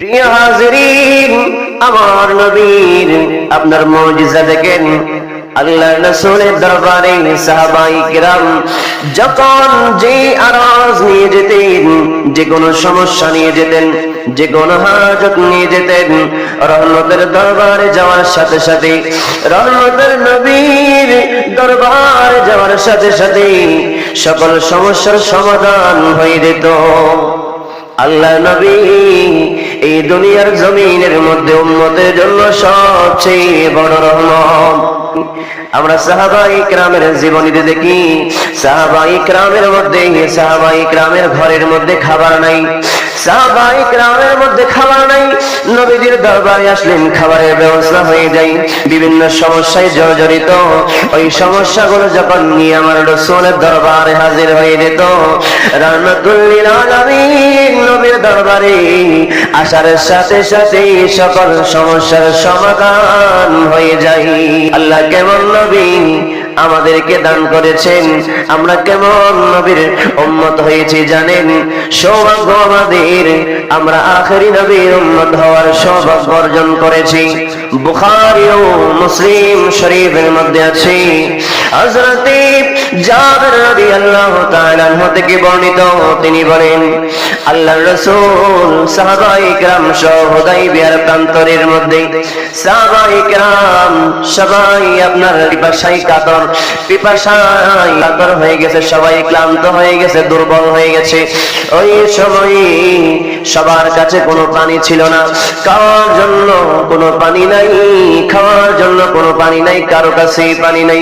প্রিয় আমার নবীর আপনার মজিজা দেখেন। আল্লাহ রসুলের দরবারে সাহাবাই কিরাম যখন যে আরাজ নিয়ে যেতেন, যে কোনো সমস্যা নিয়ে যেতেন, যে কোনো হাজত নিয়ে যেতেন, রহমতের দরবারে যাওয়ার সাথে সাথে, রহমতের নবীর দরবারে যাওয়ার সাথে সাথে সকল সমস্যার সমাধান হয়ে যেত। আল্লাহ নবী এই দুনিয়ার জমিনের মধ্যে উন্মতের জন্য সবচেয়ে বড় রহমত। আমরা সাহাবাই গ্রামের জীবনীতে দেখি সাহাবাই গ্রামের মধ্যে সাহাবাই গ্রামের ঘরের মধ্যে খাবার নাই। মধ্যে খাবার নাই। দরবারে আসলেন, খাবারের ব্যবস্থা হয়ে যায়। বিভিন্ন সমস্যায় জর্জরিত। ওই সমস্যাগুলো যখন নিয়ে আমার রসুলের দরবারে হাজির হয়ে যেত রাহমাতুল্লিল আলামিন দরবারে আসার সাথে সাথে সকল সমস্যার সমাধান হয়ে যায়। আল্লাহ কেমন নবী আমাদেরকে দান করেছেন? আমরা কেমন নবীর উম্মত হয়েছি জানেন? সৌভাগ্য আমাদের, আমরা আখেরি নবীর উম্মত হওয়ার সৌভাগ্য অর্জন করেছি। বুখারী ও মুসলিম শরীফের মধ্যে আছে হযরতে জাবের রাদিয়াল্লাহু তাআলা আনহু থেকে বর্ণিত তিনি বলেন আল্লাহর রাসূল সাহাবায়ে کرام সহ হুদাইবিয়ার প্রান্তরের মধ্যে সাহাবায়ে کرام সবাই আপনার পিপাসায় কাতর পিপাসায় কাতর হয়ে গেছে সবাই ক্লান্ত হয়ে গেছে দুর্বল হয়ে গেছে ওই সময় সবার কাছে কোনো পানি ছিল না খাওয়ার জন্য কোনো পানি নাই খাওয়ার জন্য কোনো পানি নাই কারো কাছে পানি নাই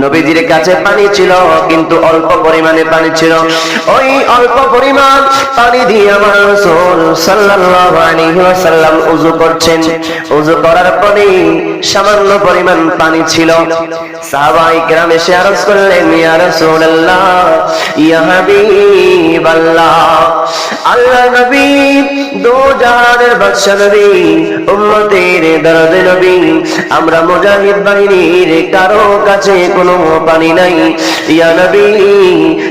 নবীজির কাছে পানি ছিল কিন্তু অল্প পরিমাণে পানি ছিল ওই অল্প পরিমাণ পানি দিয়ে আমার রাসূল সাল্লাল্লাহু আলাইহি ওয়াসাল্লাম ওযু করছেন ওযু করার পরে সামান্য পরিমাণ পানি ছিল সাহাবাই کرام এসে আরজ করলেন ইয়া রাসূলুল্লাহ ইয়া হাবিবাল্লাহ আল্লাহ নবী আমরা মুজাহিদ বাহিনীর কারও কাছে কোনো পানি নাই। ইয়া নবী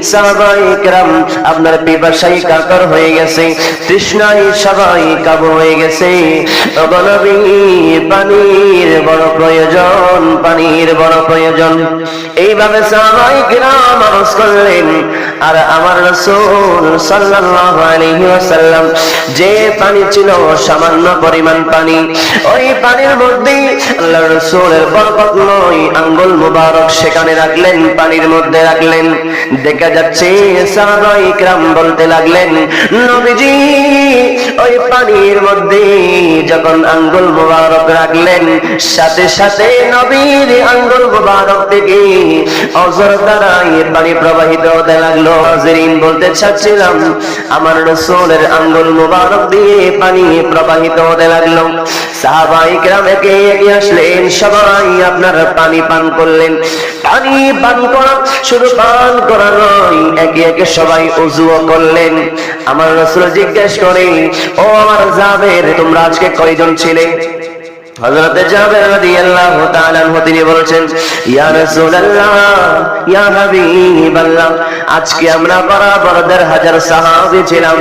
সাহাবাই کرام আপনার পিপাসায় কাতর হয়ে গেছে তৃষ্ণায় সবাই কাবু হয়ে গেছে ওগো নবী পানির বড় প্রয়োজন পানির বড় প্রয়োজন এইভাবে সাহাবাই کرام আরজ করলেন আর আমার রাসূল সাল্লাল্লাহু আলাইহি ওয়াসাল্লাম যে পানি ছিল সামান্য পরিমাণ পানি ওই পানির মধ্যে আল্লাহর রাসূলের বরকত নয় আঙ্গুল মুবারক সেখানে রাখলেন পানির মধ্যে রাখলেন দেখা যাচ্ছে সাহাবাই کرام বলতে লাগলেন নবীজি ওই পানির মধ্যে যখন আঙ্গুল মুবারক রাখলেন সাথে সাথে নবীর আঙ্গুল মুবারক থেকে অজর দ্বারা এর পানি প্রবাহিত হতে লাগলো হাজিরিন বলতে চাচ্ছিলাম আমার রসুলের আঙ্গুল মুবারক দিয়ে পানি প্রবাহিত হতে লাগলো সবাই আপনার পানি পান করলেন। পানি পান করা, শুধু পান করা নয়, একে একে সবাই উজুও করলেন। আমার রসুল জিজ্ঞেস করে, ও আমার যাবে তোমরা আজকে কয়জন ছিলে? হযরত জাবের রাদিয়াল্লাহু তাআলা তিনি বলেছেন, ইয়া রাসূলুল্লাহ, ইয়া হাবিবাল্লাহ, আজকে আমরা বরাবর হাজার সাহাবী ছিলাম।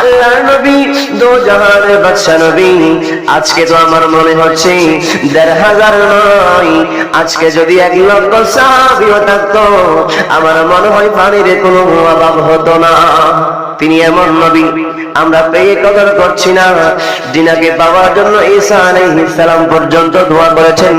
আল্লাহর নবী দো জাহানের বাদশা নবী, আজকে তো আমার মনে হচ্ছে দেড় হাজার নয়। আজকে যদি এক লক্ষ সাহাবীও থাকতো, আমার মনে হয় পানির কোনো অভাব হতো না। তিনি এমন নবী, আমরা পেয়ে কদর করছি না। দিনাকে পাওয়ার জন্য ঈসা আলাইহিস সালাম পর্যন্ত দোয়া করেছেন।